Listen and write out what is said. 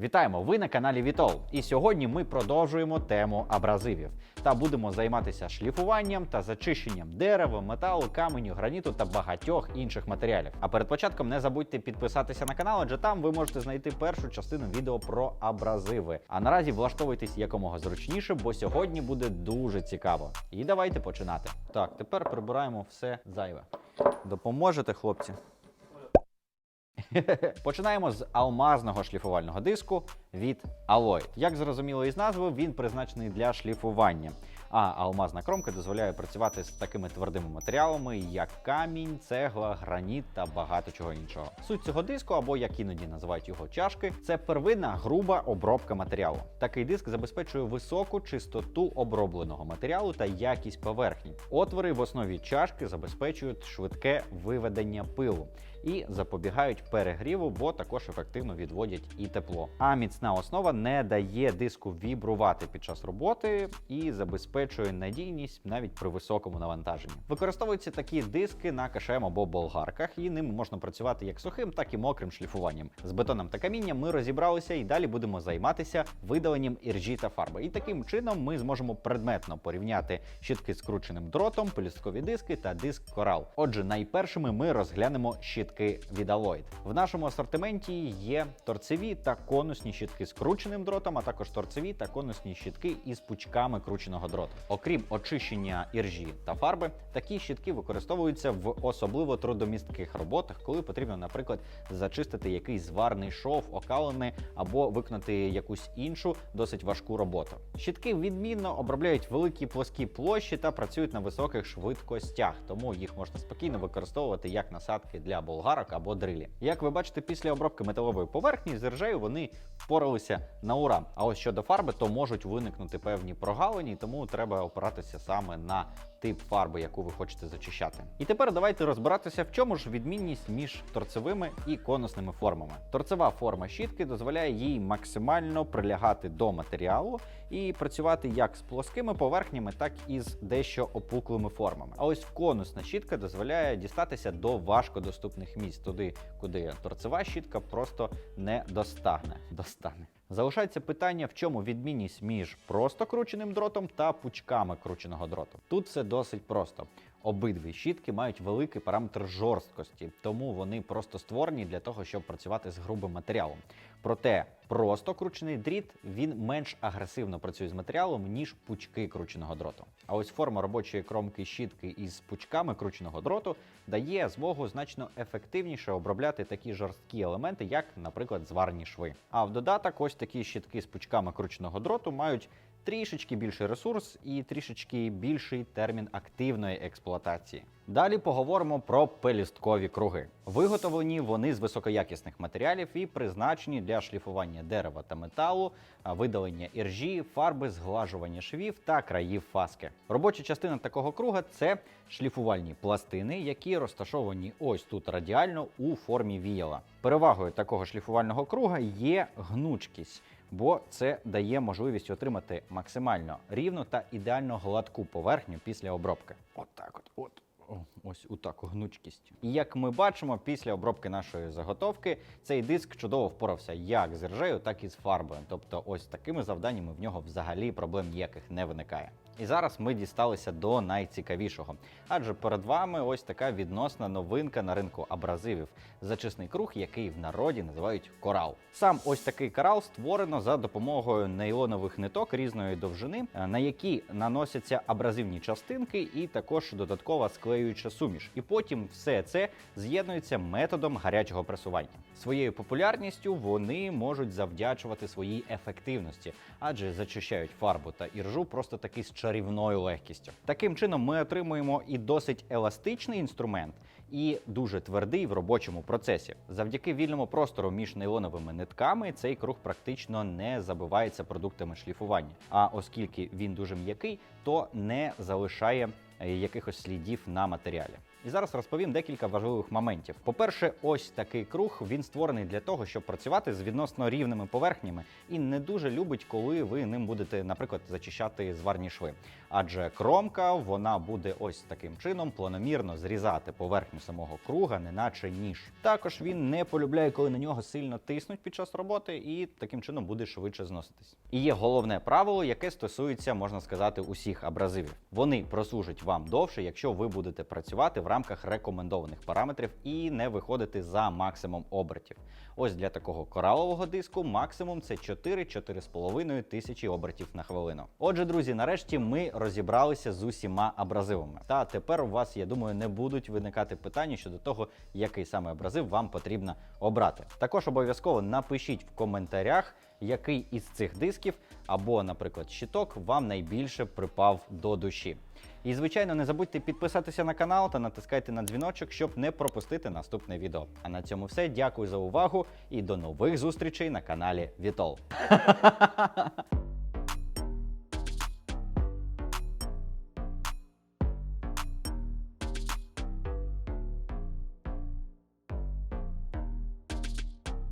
Вітаємо! Ви на каналі Вітол. І сьогодні ми продовжуємо тему абразивів та будемо займатися шліфуванням та зачищенням дерева, металу, каменю, граніту та багатьох інших матеріалів. А перед початком не забудьте підписатися на канал, адже там ви можете знайти першу частину відео про абразиви. А наразі влаштовуйтесь якомога зручніше, бо сьогодні буде дуже цікаво. І давайте починати. Так, тепер прибираємо все зайве. Допоможете, хлопці? Починаємо з алмазного шліфувального диску від Alloy. Як зрозуміло із назви, він призначений для шліфування. А алмазна кромка дозволяє працювати з такими твердими матеріалами, як камінь, цегла, граніт та багато чого іншого. Суть цього диску, або як іноді називають його чашки, це первинна груба обробка матеріалу. Такий диск забезпечує високу чистоту обробленого матеріалу та якість поверхні. Отвори в основі чашки забезпечують швидке виведення пилу і запобігають перегріву, бо також ефективно відводять і тепло. А міцна основа не дає диску вібрувати під час роботи і забезпечує надійність навіть при високому навантаженні. Використовуються такі диски на КШМ або болгарках, і ними можна працювати як сухим, так і мокрим шліфуванням. З бетоном та камінням ми розібралися і далі будемо займатися видаленням іржі та фарби. І таким чином ми зможемо предметно порівняти щітки з крученим дротом, пелюсткові диски та диск корал. Отже, найпершими ми розглянемо щітки від Alloyd. В нашому асортименті є торцеві та конусні щітки з крученим дротом, а також торцеві та конусні щітки із пучками крученого дроту. Окрім очищення іржі та фарби, такі щітки використовуються в особливо трудомістких роботах, коли потрібно, наприклад, зачистити якийсь зварний шов, окалений або виконати якусь іншу досить важку роботу. Щітки відмінно обробляють великі плоскі площі та працюють на високих швидкостях, тому їх можна спокійно використовувати як насадки для болгарок або дрилі. Як ви бачите, після обробки металової поверхні з іржею вони впоралися на ура. А ось щодо фарби, то можуть виникнути певні прогалини, тому треба опиратися саме на тип фарби, яку ви хочете зачищати. І тепер давайте розбиратися, в чому ж відмінність між торцевими і конусними формами. Торцева форма щітки дозволяє їй максимально прилягати до матеріалу і працювати як з плоскими поверхнями, так і з дещо опуклими формами. А ось конусна щітка дозволяє дістатися до важкодоступних місць, туди, куди торцева щітка просто не достане. достане. Залишається питання, в чому відмінність між просто крученим дротом та пучками крученого дроту. Тут все досить просто. Обидві щітки мають великий параметр жорсткості, тому вони просто створені для того, щоб працювати з грубим матеріалом. Проте просто кручений дріт він менш агресивно працює з матеріалом, ніж пучки крученого дроту. А ось форма робочої кромки щітки із пучками крученого дроту дає змогу значно ефективніше обробляти такі жорсткі елементи, як, наприклад, зварні шви. А в додаток, ось такі щітки з пучками крученого дроту мають трішечки більший ресурс і трішечки більший термін активної експлуатації. Далі поговоримо про пелюсткові круги. Виготовлені вони з високоякісних матеріалів і призначені для шліфування дерева та металу, видалення іржі, фарби, зглажування швів та країв фаски. Робоча частина такого круга це шліфувальні пластини, які розташовані ось тут радіально у формі віяла. Перевагою такого шліфувального круга є гнучкість бо це дає можливість отримати максимально рівну та ідеально гладку поверхню після обробки. От так от, от. О, Ось у таку гнучкість. І як ми бачимо, після обробки нашої заготовки цей диск чудово впорався як з ржею, так і з фарбою. Тобто, ось такими завданнями в нього взагалі проблем ніяких не виникає. І зараз ми дісталися до найцікавішого. Адже перед вами ось така відносна новинка на ринку абразивів зачисний круг, який в народі називають корал. Сам ось такий корал створено за допомогою нейлонових ниток різної довжини, е, на які наносяться абразивні частинки, і також додаткова склеююча суміш. І потім все це з'єднується методом гарячого пресування. Своєю популярністю вони можуть завдячувати своїй ефективності, адже зачищають фарбу та іржу просто таки з чарівною легкістю. Таким чином, ми отримуємо і досить еластичний інструмент, і дуже твердий в робочому процесі. Завдяки вільному простору між нейлоновими нитками цей круг практично не забивається продуктами шліфування. А оскільки він дуже м'який, то не залишає е, якихось слідів на матеріалі. І зараз розповім декілька важливих моментів. По-перше, ось такий круг він створений для того, щоб працювати з відносно рівними поверхнями і не дуже любить, коли ви ним будете, наприклад, зачищати зварні шви. Адже кромка вона буде ось таким чином планомірно зрізати поверхню самого круга, неначе ніж. Також він не полюбляє, коли на нього сильно тиснуть під час роботи, і таким чином буде швидше зноситись. І є головне правило, яке стосується, можна сказати, усіх абразивів. Вони прослужать вам довше, якщо ви будете працювати в рамках рекомендованих параметрів і не виходити за максимум обертів. Ось для такого коралового диску максимум це 4-4,5 тисячі обертів на хвилину. Отже, друзі, нарешті ми розібралися з усіма абразивами. Та тепер у вас, я думаю, не будуть виникати питання щодо того, який саме абразив вам потрібно обрати. Також обов'язково напишіть в коментарях, який із цих дисків або, наприклад, щиток вам найбільше припав до душі. І, звичайно, не забудьте підписатися на канал та натискайте на дзвіночок, щоб не пропустити наступне відео. А на цьому все. Дякую за увагу і до нових зустрічей на каналі Вітол.